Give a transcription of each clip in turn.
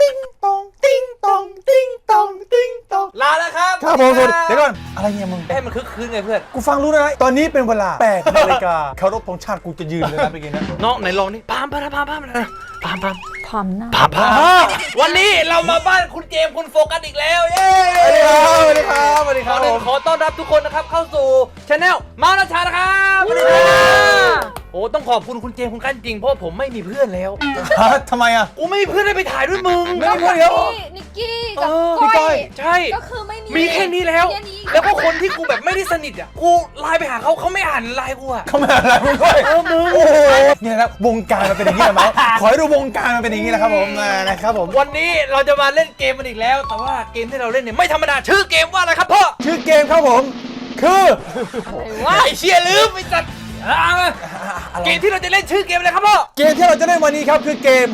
ติ้งตองติ้งตองติ้งตองติ้งตองลาแล้วครับครับผมสวัสดีเดี๋ยวก่อนอะไรเนี่ยมึงให้มันคึกคืนไงเพื่อนกูฟังรู้นะตอนนี้เป็นเวลา8นาฬิกาเคารพธงชาติกูจะยืนเลยนะเมื่อกี้นะน้องไหนลองนี่พามพามพามพามพามพามทำหน้าพามพามวันนี้เรามาบ้านคุณเจมส์คุณโฟกัสอีกแล้วเย้สวัสดีครับสวัสดีครับสวัสดีคขรัอบหนึ่งผมขอต้อนรับทุกคนนะครับเข้าสู่ช anel เมาส์ราชานะครับสวัสดีครับโอ้ต้องขอบคุณคุณเจมส์คุณกั้นจริงเพราะผมไม่มีเพื่อนแล้ว ฮะทำไมอะ กูไม่มีเพื่อนได้ไปถ่ายด้วยมึง ไม่มีเพื่อนเดียวนิกกี้กับเออ ก้พี่ก้ออยยใช่ ก็คือไม่มีมีแค่นี้แล้วค่นี้แล้วก็คนที่กูแบบไม่ได้สนิทอะ กูไลน์ไปหาเขาเขาไม่อ่านไลน์กูอะ เขามาอะไรมึงด้วยโอ้โหเนี่ยนะวงการมันเป็นอย่างนี้แหละมั้งขอให้ดูวงการมันเป็นอย่างนี้นะครับผมอ่านะครับผม วันนี้เราจะมาเล่นเกมมันอีกแล้ว แต่ว่าเกมที่เราเล่นเนี่ยไม่ธรรมดาชื่อเกมว่าอะไรครับพ่อชื่อเกมครับผม คือ ว้าไอเชียลืมไปจัดอ่า เกมที่เราจะเล่นชื่อเกมอะไรครับพ่อ เกมที่เราจะเล่นวันนี้ครับคือเกม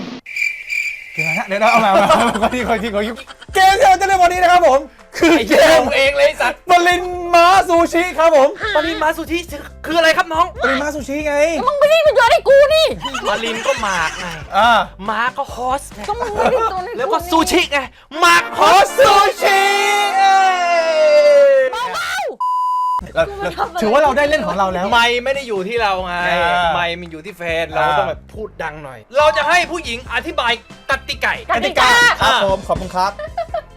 เกมอะไรนะเดี๋ยวเราเอามาเอามาขอทีขอทีขอทีเกมที่เราจะเล่นวันนี้นะครับผม คือไอเกเชียมลงเองเลยไอ้สัตว์ปรินม้าซูชิครับผมปริมาสุชิคืออะไรครับน้องปรินม้าซูชิไงมึงไม่ได้มาโยนให้กูนี่ปรินก็หมากไงอ่าม้าก็ฮอสไงก็มึงไม่ได้โยนให้กูแล้วก็ซูชิไงหมากฮขออสซูชิเอ้ย เราเราถือว่าเราได้เล่นของเราแล้ว ไม่ไม่ได้อยู่ที่เราไงอ่าไม่มันอยู่ที่แฟนเราอ่า ต้องแบบพูดดังหน่อย เราจะให้ผู้หญิงอธิบายกติกากติกา ครับอ่าผมขอบคุณครับ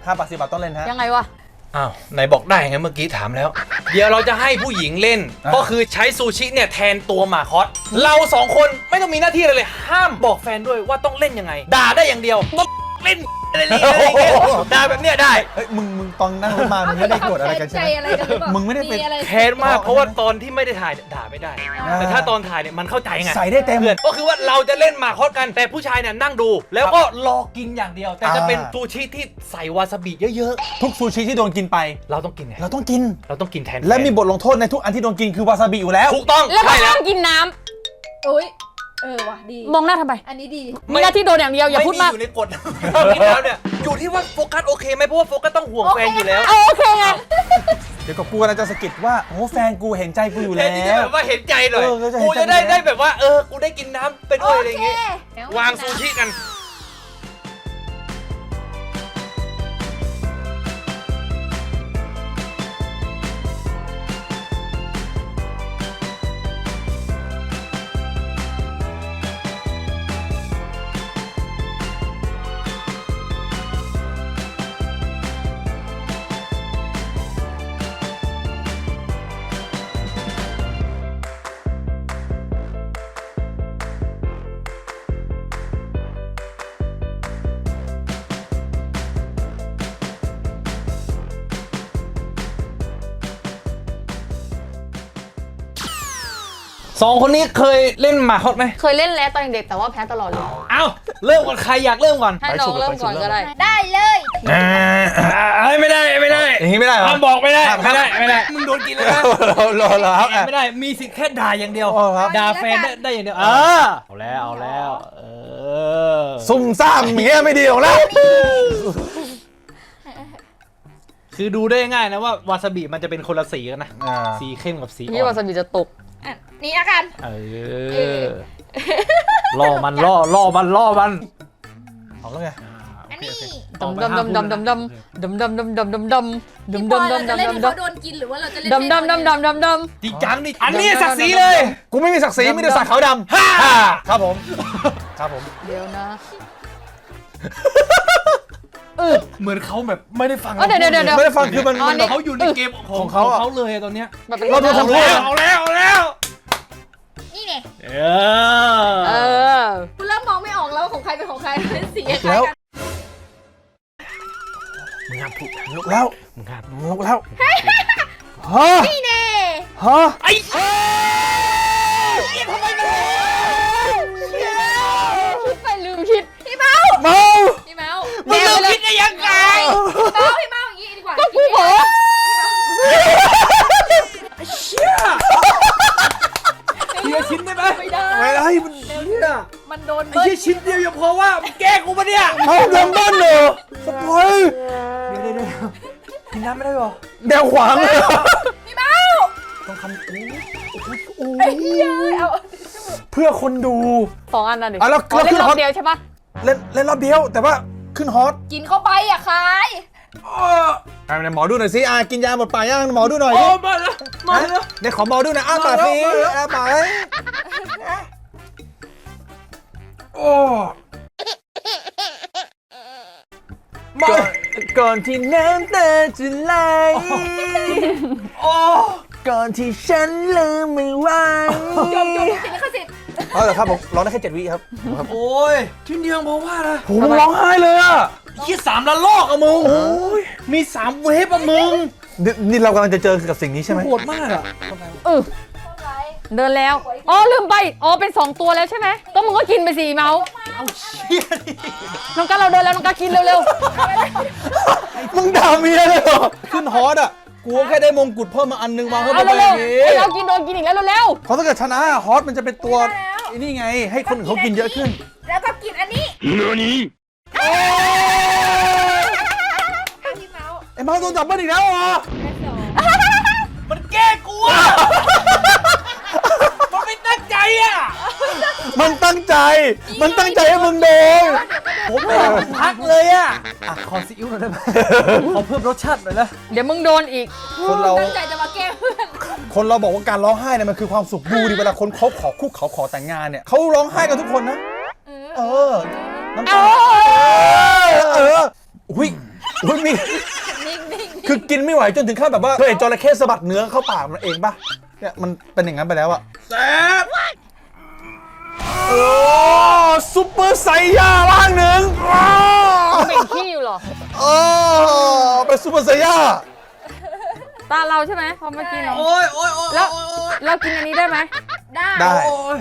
ห้าบาทสิบบาทต้องเล่นฮะ ยังไงวะ อ้าวไหนบอกได้ไงเมื่อกี้ถามแล้ว เดี๋ยวเราจะให้ผู้หญิงเล่น อ่า ก็คือใช้ซูชิเนี่ยแทนตัวหมาคอสเราสองคนไม่ต้องมีหน้าที่อะไรเลย ห้ามบอกแฟนด้วยว่าต้องเล่นยังไง ด่าได้อย่างเดียวเล่น อะไรนี่อะไรอย่างเงี้ยด่าแบบเนี้ยได้เฮ้ยมึงมึงตอนนั่งรถมามึงไม่ได้โกรธอะไรกันใช่ไหมใจอะไรกันหรือเปล่ามึงไม่ได้เป็นอะไรแค้นมากเพราะว่าตอนที่ไม่ได้ถ่ายเนี่ยด่าไม่ได้อ่าแต่ถ้าตอนถ่ายเนี่ยมันเข้าใจไงใส่ได้เต็ม เพื่อนก็คือว่าเราจะเล่นหมากฮอตกันแต่ผู้ชายเนี่ยนั่งดู แล้วก็รอกินอย่างเดียว แต่จะอ่าเป็นซูชิที่ใส่วาซาบิเยอะทุกซูชิที่โดนกินไป ๆ เราต้องกินไงเราต้องกิน เราต้องกินแทนและมีบทลงโทษในทุกอันที่โดนกินคือวาซาบิอยู่แล้ว ถูกต้องแล้วก็ใช่แล้ห้าวมกินน้โอ้ย เออว่ะดีำมองหน้าทำไมอันนี้ดี มีหน้าที่โดนอย่างเดียวอย่าพูดมากไอยู่ในกฎกินแล้วเนี่ยอยู่ที่ว่าโฟกัสโอเคไหมเพราะว่าโฟกัสต้องห่วงแฟนอยู่แล้วเอาโอเคไงเดี๋ยวก็กูกำลังจะสะกิดว่าโอ้แฟนกูเห็นใจกูอยู่แทแล้นที่จะว แบบว่าเห็นใจหน่อยเออก็จะเห็กูนใจจะได้อยู่แล้วได้แบบว่าเออกูได้กินน้ำไปด้วยโออะไรอย่างเคงี้วางซูชิกัน สองคนนี้เคยเล่นหมากฮอตไหมเคยเล่นแล้วตอนเด็กแต่ว่าแพ้ตลอดเลยเอ้าเริ่มก่อนใครอยากเริ่มก่อนให้น้องเริ่มก่อนก็ได้ได้เลยอ่าไม่ได้ไม่ได้อย่างนี้ไม่ได้เหรอห้ามบอกไม่ได้ห้ามไม่ได้ไม่ได้มึงโดนกินแล้วนะรอรอรอครับอะไม่ได้มีสิทธิ์แค่ด่าอย่างเดียวอ๋อครับด่าแฟนได้ได้อย่างเดียวเออเอาแล้วเอาแล้วเออซุ่มซ่ามอย่างเงี้ยไม่ดีหรอกแล้วคือดูได้ง่ายนะว่าวาซาบิมันจะเป็นคนละสีกันนะอ่าสีเข้มกับสีนี่อ่อวานซาบิจะตกอะ นี่ละกัน เออล่อมันล่อล่อมันล่อมันเอาแล้วไงอันนี้ดำดำดำดำดำดำดำดำดำดำดำดำพี่ดำบอยดำเราดำจะเล่นให้ดำเขาดำโดนกินหรือว่าเราจะเล่นดำดำดำดำดำดำจริงจังดิอันนี้ศักดิ์ศรีเลยกูไม่มีศักดิ์ศรีมีแต่สักดิ์ขาวดำฮ่าอ่าครับผมครับผมเดี๋ยวนะเหมือนเขาแบบไม่ได้ฟังเออเดี๋ยวเดี๋ยวเดี๋ยวไม่ได้ฟังคือมันอ๋อมันนี่เขาอยู่ในเกมของของเขาอะเขาเลยตอนเนี้ยแบบเป็นเราดูทำโทษเอาแล้วเอาแล้ว นี่เนี่ยเอเอออ คุณเริ่มมองไม่ออกแล้วว่าของใครเป็นของใครเป็นสีคล้ายแล้ว กันมึงห้ามพูดลุกแล้วมึงห้ามลุกแล้วฮะนี่เน่ฮะไอ้คิดไปลืมคิดพี่เมาเมาพี่เมามึงเลิกคิดได้ยังไง พี่เมาพี่เมาอย่าง ละชิ้นได้ไหมไม่ได้ไม่ได้มันเหี้ยมันโดนไอ้เบิ้ลเหี้ชิ้นเดียวยังพอว่ามึงแก้กูปะเนี่ยเอาลงบ้านเหรอสปอยเดี๋ยวเดี๋เลยวกินน้ำไม่ได้หรอแนวขวางเลยไม่เบาต้องคำอู้อู้ไอ้เหี้ยเอาเพื่อคนดู สองอันนั่นเองะแล้แล้วเล่นรอบขึ้นฮอต เดียวใช่ปะเล่นเล่นรอบเดียวแต่ว่าขึ้นฮอตกินเข้าไปอะคาย ไหนหมอดูหน่อยสิอะกินยาหมดป่ายังหมอดูหน่อยโอ้ดิมาแล้วมาแล้ว เดี๋ยวขอหมอดูหน่อยอ้าปากสิอ้าปากโอ้ก่อนก่อนที่น้ำตาจะไหลโอ้ก่อนที่ฉันลืมไม่ไหวจมจมติดลิขสิทธิ์เอาเหรอครับผมร้องได้แค่เจ็ดวิครับครับโอ้ยที่เดียวเพราะว่านะผมร้องไห้เลยอะ ยี่สามละลอกอะมึงมีสามเวฟอะมึงนี่นี่เรากำลังจะเจอกับสิ่งนี้ใช่ไหมโหดมากอะเออเท่าไหร่เดินแล้ว อ๋อ ลืมไป อ๋อ เป็นสองตัวแล้วใช่ไหม ก็มึงก็กินไปสิเมาส์เอาเชี่ยดิน้องกั๊เราเดินแล้วน้องกั๊กินเร็วมึงด่าเมียเลยเหรอขึ้นฮอตอะกูแค่ได้มงกุฎเพิ่มมาอันนึงวางๆ เข้าเอาไปแบเร็วบๆนี้ไอ้เรากินโดนกินอีกแล้วเร็วเพราะถ้าเกิดชนะฮอตมันจะเป็นตัวไอ้นี่ไง ให้คนอื่นเขากินเยอะขึ้น แล้วก็กินอันนี้ให้พี่เมาส์ไอ้มาโดนจับบ้านอีกแล้วเหรอและสองมันแก้กูอะมันไม่ตั้งใจอะมันตั้งใจ มันตั้งใจให้มึงโดนผมไม่อยากพักเลยอะอะขอซีอิ๊วหน่อยได้ไหมขอเพิ่มรสชาติหน่อยนะๆเดี๋ยวมึงโดนอีก คนเรา ตั้งใจจะมาแกล้งเพื่อนคนเราบอกว่าการร้องไห้เนี่ยมันคือความสุขดูดิเวลาคนเขาขอคู่เขาขอแต่งงานเนี่ยเขาร้องไห้กันทุกคนนะ เออเออน้ำตา เอออุ้ยอุ้ยมีนิ่งนิ่งคือกินไม่ไหวจนถึงขั้นแบบว่าเคยเห็นจระเข้สะบัดเนื้อเข้าปากมันเองปะเนี่ยมันเป็นอย่างนั้นไปแล้วอะแซ่บโอ้ซุปเปอร์ไซย่าล่างหนึ่งว้าวเป็นขี้อยู่เหรอ โอ้เป็นซุปเปอร์ไซย่าตาเราใช่ไหมพอเมื่อกี้น้องโอ้ยโอ้ยโอ้ยแล้ว โอ้ยโอ้ยเรากินอันนี้ได้ไหม ได้ได้ โอ้ย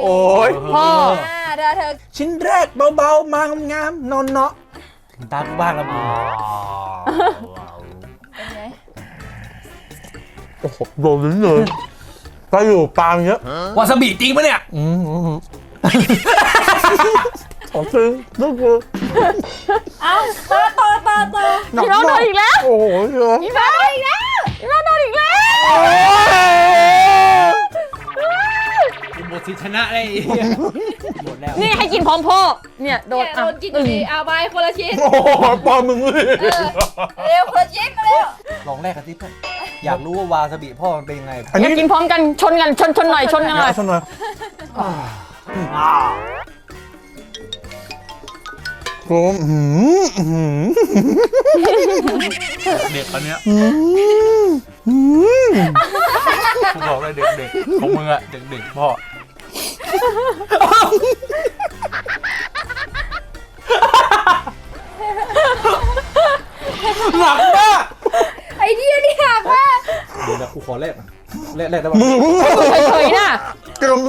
โอ้ยพ่อ อ่าเดี๋ยวเธอชิ้นแรกเบาๆมางามๆนอนเนาะ ตากูบ้างแล้วมึงเป็นไงโอ้โหโดนลิ้นเลยไปอยู่ปางเยอะวาซาบิจริงปะเนี่ย อืมอืมอืมขอซื้อนึกว่าเอาต่อต่อต่อต่อพี่น้องโดนอีกแล้วโอ้โหเยอะ พี่น้องโดนอีกแล้วพี่น้องโดนอีกแล้ว หมดสิทธิชนะได้หมดแล้วนี่ให้กินพร้อมพ่อเนี่ยโดนเนี่ยอะโดนกินอยู่ดีเอาไปคนละชิ้นโอ้โหปอมึงเลยเออเร็วคนละชิ้นมาเร็วลองแรกกันที่เพื่อนอยากรู้ว่าวาซาบิพ่อมันเป็นยังไงอันอยานี้กกินพร้อมกันชนกันชนชนหน่อยชนกันหน่อย เอาชนหน่อยโอ้หืมหืมเด็กคนเนี้ยหืมหืมกูบอกเลยเด็กๆของมึงอะเด็กๆพ่อ หนักมากไอ้เดียนี่หักมากเดี๋ยวนะกูขอแรกแรกแรกได้ปะมือมึงเฉยๆน่ะกำลัง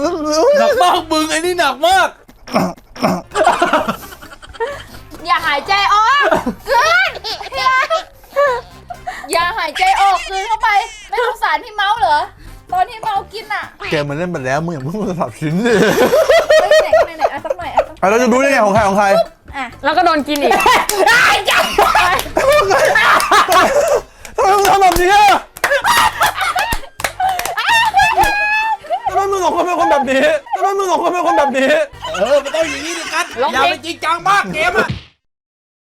หนักมากมึงไอ้นี่หนักมาก อย่าหายใจออกกลืนพี่เมาส์อย่าหายใจออกกลืนเข้าไป ไม่สงสารพี่เมาส์เหรอ ตอนที่เมาส์กินอะเกมมันเล่นไปแล้วมึงอย่าเพิ่งมาสลับชิ้นสิไปไหนไปไหนอะสักหน่อยอะสักหน่อยอะเราจะรู้ได้ไงของใครของใครอะแล้วก็โดนกินอีก ทำไมมึงทำแบบนี้อะทำไมมึงสองคนเป็นคนแบบนี้ทำไมมึงสองคนเป็นคนแบบนี้ เออมันต้องอย่างนี้ดิกันร้องอย่าเพลงไปจริงจังมากเกมอะ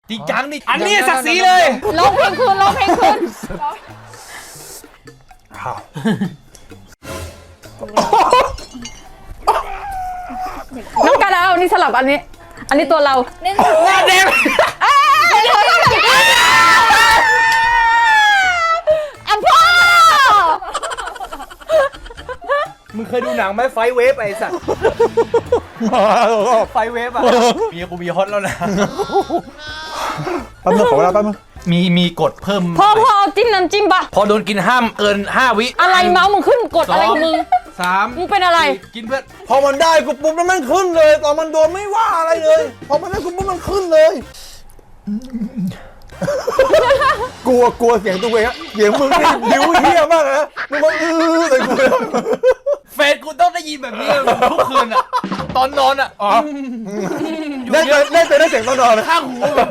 จริงจังนี่อันนี้ศักดิ์ศรีเลยร้องเพลงคืนร้องเพลงคืนน้ นเอาอันนี้สลับอันนี้ อันนี้ตัวเราหนึ่งหน้าแดงอะพ่อมึงเคยดูหนังไหมไฟเวฟไอ้สัตว์มาแล้วก็ไฟเวฟอะเมียกูมีฮอตแล้วนะแป๊บนึงขอเวลาแป๊บนึงมีมีกฎเพิ่มพ่อพ่อเอาจิ้มน้ำจิ้มปะพอโดนกินห้ามเกิน5วิอะไรเมาส์มึงขึ้นกดอะไรของมึง สามมึงเป็นอะไร สี่กินเพื่อนพอมันได้กูปุ๊บแล้วมันขึ้นเลย ตอนมันโดนไม่ว่าอะไรเลย พอมันได้กูปุ๊บมันขึ้นเลย กลัวกลัวเสียงตัวเองอะเสียงมึงนี่ดิ้วเฮี้ยมากนะมึงมาอื้อใส่กูเลยเฟนกูต้องได้ยินแบบนี้ทุกคืนอะตอนนอนอะอ๋อได้เคยได้เคยได้เสียงตอนนอนเลยข้างหูแบบ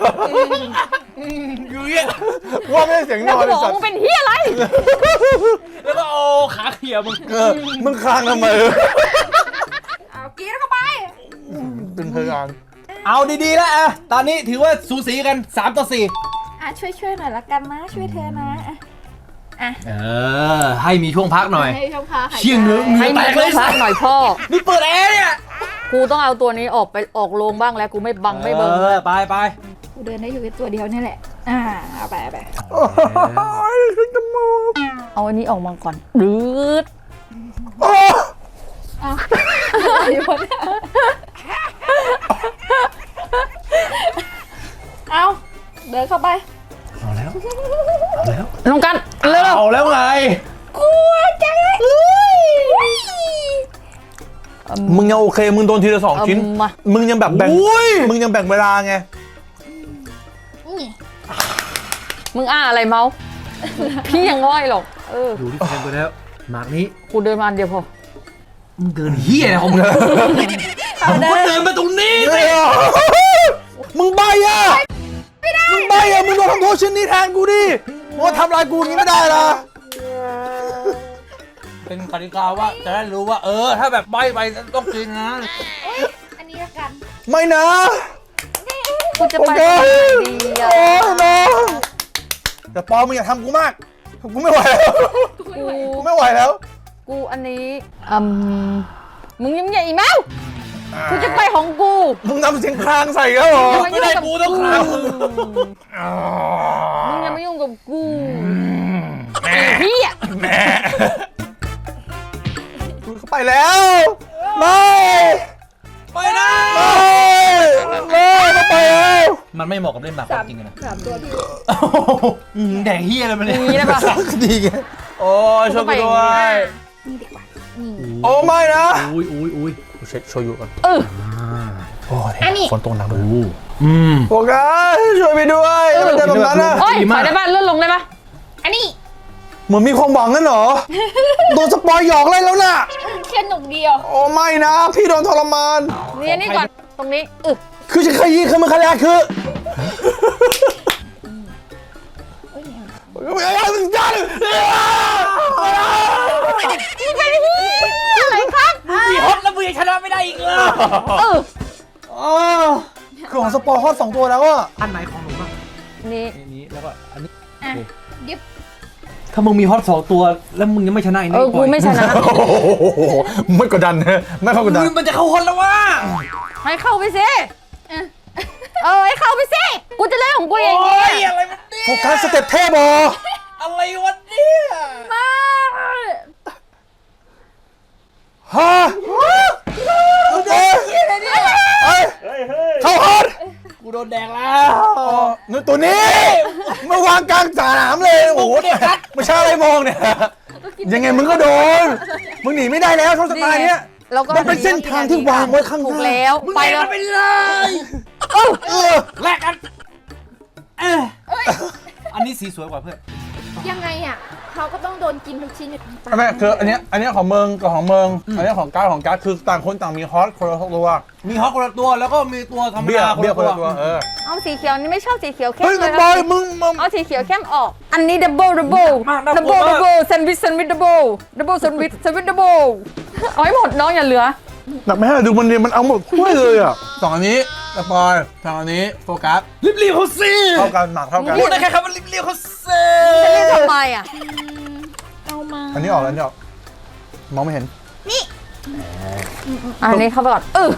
อยู่อยู่อย่างเงี้ยว่าไม่ใช่เสียงนแล้วอนกูเลยบอกสัตมึว์งเป็นเฮียอะไรแล้วก็ เอาขาเขี่ยมึงเออมึงคลางทำไมเอากินเข้าไปเป็นพยานเอาดีๆแล้วอะตอนนี้ถือว่าสูสีกัน 3 ต่ออะช่วยช่วยๆหน่อยละกันนะ ช่วยเธอนะอะ4เออ ให้มีช่วงพักหน่อย ให้ช่องพาหายใจเชี่ยงเนื้อเนื้ให้อมีแตกเคเลรื่อยงพักหน่อยพ่อ นี่เปิดแอร์เนี่ยกูต้องเอาตัวนี้ออกไปออกโรงบ้างแล้วกูไม่บังไม่เบิ้งเออไปไปกูเดินได้อยู่แค่ตัวเดียวนี่แหละ อ่าเอาไปเอาไปโอ้ยขึ้นจมูก เอาอันนี้ออกมาก่อนรืดโอ้เอาอยู่บนเอาเดินเข้าไป เอาแล้ว เอาแล้วน้องกัน เร็วเอาแล้วไง กลัวจังเลยมึงยังโอเค มึงโดนทีละสองเอาชิ้นมามึงยังแบบแบ่งมึงยังแบ่งเวลาไงนี่มึงอ้าอะไรเมาส์พี่ยังง่อยหรอก เออดูที่แทนไปแล้วหมากนี้กูเดินมาอันเดียวพอมึงเดินเฮียอะไรของมึงผมก็เดินมาตรงนี้สิมึงใบอะมึงใบอะมึงโดนทำโทษชิ้นนี้แทนกูดิมึงว่าทำลายกูอย่างนี้ไม่ได้ละเป็นกติกาว่าจะได้รู้ว่า เออ ถ้าแบบใบไปต้องกินนะเอ้ยอันนี้ละกัน ไม่นะกูจะโอไปเคทางไหนดีอะโอ้ยน้องแต่ปอมึงอย่าทำกูมาก กูไม่ไหวแล้วกูกูไม่ไหวแล้วกูอันนี้อืมมึงยังใหญ่อีแมวกูจะไปของกูมึงนำเสียงคลางใส่แล้วเหรออย่าาไม่ได้กูต้องคลางมึงอย่ามายุ่งกับกูไอ้เฮียกูเข้าไปแล้วไม่ไปนะไม่ไม่เข้าไปแล้ว มันไม่เหมาะกับเล่นหมากความจริงอะนะสามตัวที่อืมแดกเฮียอะไรมาอเนี่ยย่างนี้ได้ปะ ดีไงโอ้ยช่วยกูด้วย นี่ดีกว่านี่โอ้ไม่นะ อุ้ยอุ้ยอุ้ยกูเช็คโชยุก่อนเออ โอ้ยอันนี้ ฝนตกหนักเลยอืม โฟกัสช่วยไปด้วยอย่าไปเจอแบบนั้นนะโอ้ยดีถมาก อยได้ปะเลื่อนลงได้ปะอันนี้เหมือนมีความหวังนั่นเหรอ โดนสปอยหยอกเลยแล้วน่ะ แค่หนุกเดียวโอ้ไม่นะ พี่โดนทรมาน นี่อันนี่ก่อน ตรงนี้เออคือจะขยี้คือมันขยะคือ นี่เป็นเฮียอะไรครับมีฮอตแล้วมึงยังชนะไม่ได้อีกเหรอเอออ๋อคือของสปอยฮอตสองตัวแล้วอะอันไหนของหนูบ้างนี่อันนี้แล้วก็อันนี้ อะดิบถ้ามึงมีฮอตสองตัว แล้วมึงยังไม่ชนะอีกเออกูไม่ชนะ โอ้โหไม่กดดันนะไม่เข้ากดดัน มึงมันจะเข้าฮอตแล้ววะให้เข้าไปสิ เออให้เข้าไปสิ กูจะเล่นของกูเองโอ้เนี่ยยอะไรมันเนี่ยโฟกัสสเต็ปเทพบออะไรวะเนี่ยมาฮะเฮ้ยเฮ้ยเข้าฮอตกูโดนแดงแล้ว นู่นตัวนี้เมื่อวางกลางสนามเลยโอ้โหไม่ใช่อะไรมองเนี่ยยังไงมึงก็โดนมึงหนีไม่ได้แล้วช่องสไตล์เนี้ย แล้วก็มันเป็นเส้นทางที่วางไว้ข้างหน้าถูกแล้วมึงไปแดงแล้วมันไปเลยเออแลกกันเอออันนี้สีสวยกว่าเพื่อน ยังไงอะเขาก็ต้องโดนกินทุกชิ้นอยู่ไม่คืออันเนี้ยอันเนี้ยของเมืองกับของเมืองอันเนี้ยของการ์ดของการ์ดคือต่างคนต่างมีฮอตคนละตัวมีฮอตคนละตัวแล้วก็มีตัวธรรมเบี้ยดาเบี้ยคนละตัวเออเอาสีเขียวนี่ไม่ชอบสีเขียวเข้มเฮ้ยเลกัยนนะบอยมึงมึง เอาสีเขียวเข้มออก อันนี้ดับเบิลดับเบิลดับเบิลดับเบิลแซนด์วิชแซนด์วิชดับเบิลดับเบิลแซนด์วิชแซนด์วิชดับเบิลเอาให้หมดน้องอย่าเหลือหนักไม่ให้ดูมันดีมันเอาหมดถ้วยเลยอะสองอันนี้ สปอยสองอันนี้โฟกัสรีบรีบเขาสิเท่ากันหนักเท่ากัน พูดได้แค่คำว่ารีบรีบเขาสิจะเล่นทำไมอะเอามาอันนี้ออกแล้วอันนี้ออกมองไม่เห็น อันนี้เข้าไปก่อนเออ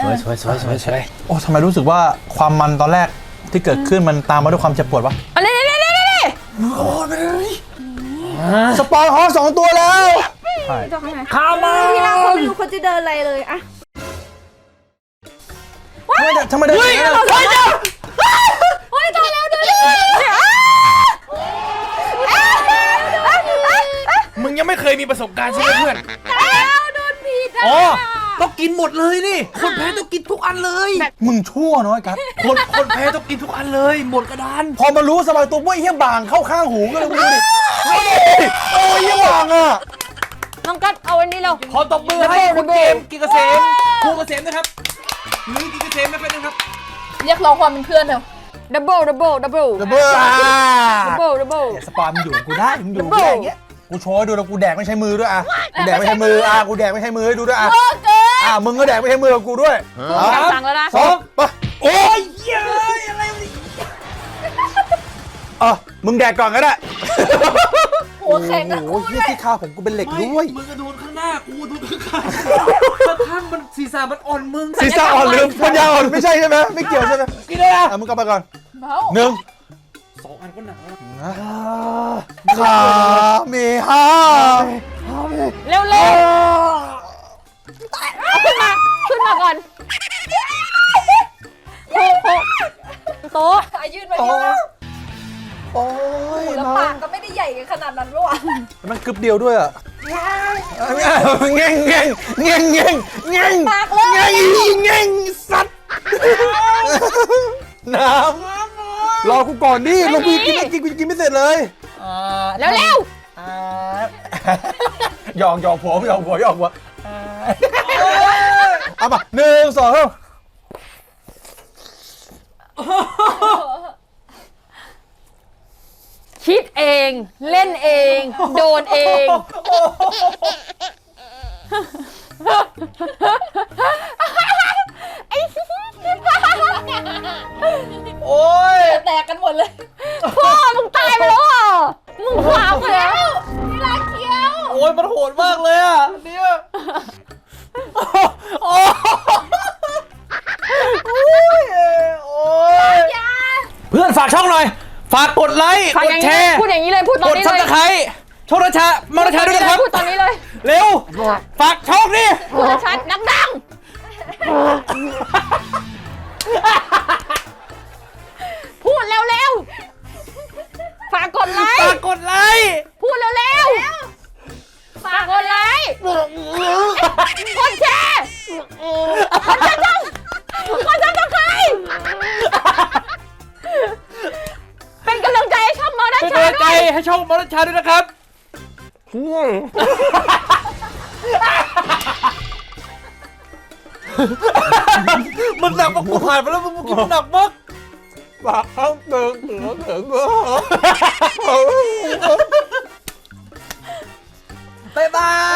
สวยสวยสวยสวยสวยโอ้ทำไมรู้สึกว่าความมันตอนแรกที่เกิดขึ้นมันตามมาด้วยความเจ็บปวดวะอันนี้นี่นี่นี่สปอยฮอตสองตัวแล้วใช่จะข้างในข้ามาพี่เราเขาไม่รู้เขาจะเดินอะไรเลยอะ ทำไมทำไมเดินอย่างนี้นเฮ้ยเดี๋ยวเฮ้ยตายแล้วดูดิมึงยังไม่เคยมีประสบการณ์ใช่ไหมเพื่อนแล้วโดนผิดอะอ๋อ ต้องกินหมดเลยนี่ คนแพ้ต้องกินทุกอันเลย มึงชั่วน้อยกัดคนคนแพ้ต้องกินทุกอันเลย หมดกระดาน พอมารู้สบายตัวว่าไอ้เหี้ยบางเข้าข้างหูก็เลยมึงดูดิโอ้ยโอ้ยเหี้ยบางอะ น้องกัดเอาอันนี้เรา ขอตบมือให้คุณเกมกินเกษมครูเกษมนะครับนี่ กินเกษมนะเป็นนะครับเรียกร้องความเป็นเพื่อนเถอะดับเบิลดับเบิลดับเบิลดับเบิลอะดับเบิลดับเบิลเนี่ยสปอนมึงอยู่กับกูได้มึงอยู่กับกู Double ได้อย่างเงี้ยกูโชว์ให้ดูแล้วกูแดกไม่ใช้มือด้วยอะกูแดกไม่ใช้มืออะกูแดกไม่ใช้มือให้ดูด้วยอะเออเกินอะมึงก็แดกไม่ใช้มือกับกูด้วยสั่งสั่งแล้วนะสองไปโอ้ยเย้ยอะไรวะนี่อะมึงแดกก่อนก็ได้หัวแข็งทั้งโอ้โหคู่เหี้เลยยที่ข้าวผมกูเป็นเหล็กด้วยมึงก็โดนข้างหน้า กูโดนข้างข้างข้างมันศีรษะมันอ่อนมึงศีรษะอ่อนหรือปัญญาอ่อนไม่ใช่ใช่ไหมไม่เกี่ยวใช่ไหมกินเลยอะอะมึงกลับมาก่อนเมาหนึ่งสองอันก็หนาวแล้วขาเมห้าเร็วเร็วขึ้นมา ขึ้นมาก่อนโต๊ะโต๊ะอายืนมาเยอะโอ้ยแล้วมาปากก็ไม่ได้ใหญ่กันขนาดนั้นด้วยมันกึบเดียวด้วยอะ เง่งเง่งเง่งเง่งเง่งปากเลย เง่งเง่งสัตว์น้ำรอกูก่อนดิลงกูกินไม่กินกูกินไม่เสร็จเลยเร็วเร็วหยอกหยอกผมหยอกหัวหยอกหัวเอามาหนึ่งสองสามคิดเอง เล่นเอง โดนเอง โอ้ย แตกกันหมดเลย พ่อมึงตายไปแล้วอะมึงขวางไปแล้ว นี่ลาเคี้ยว โอ้ย มันโหดมากเลยอะเนี่ยโอ้ยโอ้ยยาเพื่อนฝากช่องหน่อย ฝากกดไลค์ฝากกอดย่างแชนี้เลยร์พูดอย่างนี้เลยพูดตอนกดนี้ซับเลสยไครต์ช่องราชามาราชาด้วยนะครับ พูดตอนนี้เลยเร็ว ฝากช่องดิพูดชัดๆดังๆพูดเร็วๆฝากกดไลฝากค์กดไลค์พูดเร็วๆฝากกดไลค์กดแชร์กดซับกดซับสไครต์ เป็นกำลังใจให้ช่องมอเตอร์เป็นชากำลังใจให้ช่องมอเร์ชาด้วยนะครับ มันหนักมากกูผ่ายไปแล้วมึงกินหนักมากปากข้างเติงเหลือเหลือเหลือบายบาย